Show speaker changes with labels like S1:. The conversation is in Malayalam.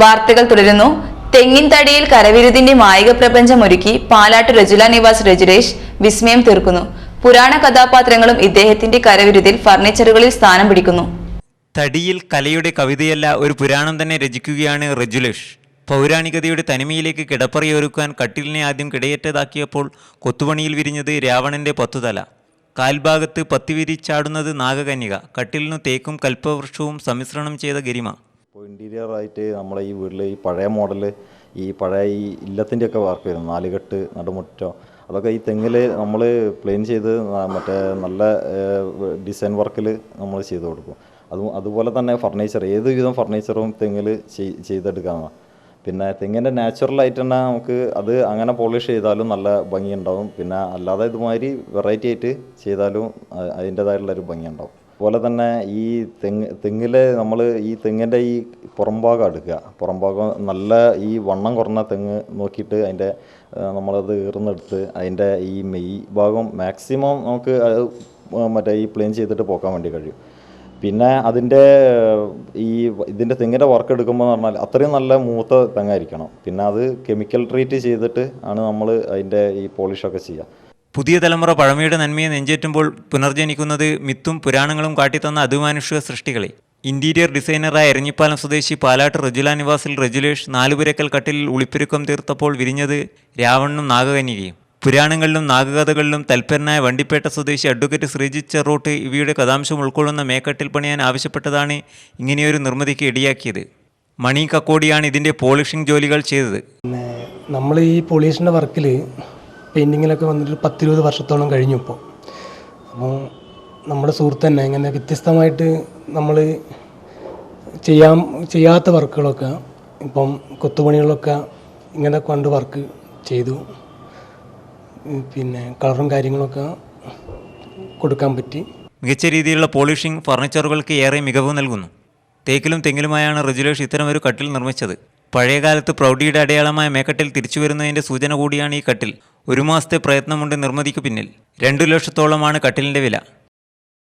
S1: വാർത്തകൾ തുടരുന്നു. തെങ്ങിൻ തടിയിൽ കരവിരുതിന്റെ മായിക പ്രപഞ്ചം ഒരുക്കി പാലാട്ട് രജുല നിവാസ് രജുരേഷ് വിസ്മയം തീർക്കുന്നു. പുരാണ കഥാപാത്രങ്ങളും ഇദ്ദേഹത്തിന്റെ കരവിരുതിൽ ഫർണിച്ചറുകളിൽ സ്ഥാനം പിടിക്കുന്നു.
S2: തടിയിൽ കലയുടെ കവിതയല്ല ഒരു പുരാണം തന്നെ രചിക്കുകയാണ് റെജുലേഷ് പൗരാണികതയുടെ തനിമയിലേക്ക് കിടപ്പറയൊരുക്കാൻ കട്ടിലിനെ ആദ്യം കിടയേറ്റതാക്കിയപ്പോൾ കൊത്തുപണിയിൽ വിരിഞ്ഞത് രാവണന്റെ പത്തുതല. കാൽഭാഗത്ത് പത്തിവിരിച്ചാടുന്നത് നാഗകന്യക. കട്ടിലിനു തേക്കും കൽപ്പവൃക്ഷവും സമ്മിശ്രണം ചെയ്ത ഗരിമ.
S3: ഇപ്പോൾ ഇന്റീരിയർ ആയിട്ട് നമ്മളെ ഈ വീട്ടിൽ ഈ പഴയ മോഡൽ ഈ പഴയ ഈ ഇല്ലത്തിന്റെ ഒക്കെ വർക്ക് വരുന്നു. നാലുകെട്ട് നടുമുറ്റം. അതൊക്കെ ഈ തെങ്ങിൽ നമ്മൾ പ്ലെയിൻ ചെയ്ത് മറ്റേ നല്ല ഡിസൈൻ വർക്കിൽ നമ്മൾ ചെയ്ത് കൊടുക്കും. അതും അതുപോലെ തന്നെ ഫർണിച്ചർ ഏത് വിധം ഫർണിച്ചറും തെങ്ങിൽ ചെയ്തെടുക്കാവുന്നതാണ്. പിന്നെ തെങ്ങിന്റെ നാച്ചുറലായിട്ട് തന്നെ നമുക്ക് അത് അങ്ങനെ പോളിഷ് ചെയ്താലും നല്ല ഭംഗിയുണ്ടാവും. പിന്നെ അല്ലാതെ ഇതുമാതിരി വെറൈറ്റി ആയിട്ട് ചെയ്താലും അതിന്റേതായിട്ടുള്ളൊരു ഭംഗിയുണ്ടാവും. അതുപോലെ തന്നെ ഈ തെങ്ങ് തെങ്ങിൽ നമ്മൾ ഈ തെങ്ങിന്റെ ഈ പുറംഭാഗം എടുക്കുക പുറംഭാഗം നല്ല ഈ വണ്ണം കുറഞ്ഞ തെങ്ങ് നോക്കിയിട്ട് അതിന്റെ നമ്മളത് ഈർന്നെടുത്ത് അതിന്റെ ഈ മെയ് ഭാഗം മാക്സിമം നമുക്ക് അത് മറ്റേ ഈ പ്ലെയിൻ ചെയ്തിട്ട് പോക്കാൻ വേണ്ടി കഴിയും. പിന്നെ അതിന്റെ ഈ ഇതിന്റെ തെങ്ങിന്റെ വർക്ക് എടുക്കുമ്പോൾ എന്ന് പറഞ്ഞാൽ അത്രയും നല്ല മൂത്ത തെങ്ങായിരിക്കണം. പിന്നെ അത് കെമിക്കൽ ട്രീറ്റ് ചെയ്തിട്ട് ആണ് നമ്മൾ അതിന്റെ ഈ പോളിഷൊക്കെ ചെയ്യുക.
S2: പുതിയ തലമുറ പഴമയുടെ നന്മയെ നെഞ്ചേറ്റുമ്പോൾ പുനർജനിക്കുന്നത് മിത്തും പുരാണങ്ങളും കാട്ടിത്തന്ന അതിമാനുഷിക സൃഷ്ടികളെ. ഇന്റീരിയർ ഡിസൈനറായ എരഞ്ഞിപ്പാലം സ്വദേശി പാലാട്ട് റജുല നിവാസിൽ റജുലേഷ് നാലുപുരക്കൽ കട്ടിലിൽ ഉളിപ്പെരുക്കം തീർത്തപ്പോൾ വിരിഞ്ഞത് രാവണനും നാഗകന്യകയും. പുരാണങ്ങളിലും നാഗകഥകളിലും തൽപരനായ വണ്ടിപ്പേട്ട സ്വദേശി അഡ്വക്കേറ്റ് ശ്രീജിത്ത് ചെറോട്ട് ഇവയുടെ കഥാംശം ഉൾക്കൊള്ളുന്ന മേക്കട്ടിൽ പണിയാൻ ആവശ്യപ്പെട്ടതാണ് ഇങ്ങനെയൊരു നിർമ്മിതിക്ക് ഇടയാക്കിയത്. മണി കക്കോടിയാണ് ഇതിന്റെ പോളിഷിംഗ് ജോലികൾ ചെയ്തത്.
S4: നമ്മൾ ഈ പോളിഷിന്റെ വർക്കിൽ പെയിന്റിങ്ങിലൊക്കെ വന്നിട്ട് പത്തിരുപത് വർഷത്തോളം കഴിഞ്ഞു ഇപ്പോൾ. അപ്പോൾ നമ്മുടെ സുഹൃത്ത് തന്നെ ഇങ്ങനെ വ്യത്യസ്തമായിട്ട് നമ്മൾ ചെയ്യാൻ ചെയ്യാത്ത വർക്കുകളൊക്കെ ഇപ്പം കൊത്തുപണികളൊക്കെ ഇങ്ങനെ കൊണ്ട് വർക്ക് ചെയ്തു. പിന്നെ കളറും കാര്യങ്ങളൊക്കെ കൊടുക്കാൻ പറ്റി.
S2: മികച്ച രീതിയിലുള്ള പോളിഷിംഗ് ഫർണിച്ചറുകൾക്ക് ഏറെ മികവ് നൽകുന്നു. തേക്കിലും തെങ്ങിലുമായാണ് റിജുലേഷ് ഇത്തരമൊരു കട്ടിൽ നിർമ്മിച്ചത്. പഴയകാലത്ത് പ്രൗഢിയുടെ അടയാളമായ മേക്കട്ടിൽ തിരിച്ചു വരുന്നതിന്റെ സൂചന കൂടിയാണ് ഈ കട്ടിൽ. ഒരു മാസത്തെ പ്രയത്നമുണ്ട് നിർമ്മിതിക്ക് പിന്നിൽ. രണ്ടു ലക്ഷത്തോളമാണ് കട്ടിലിന്റെ വില.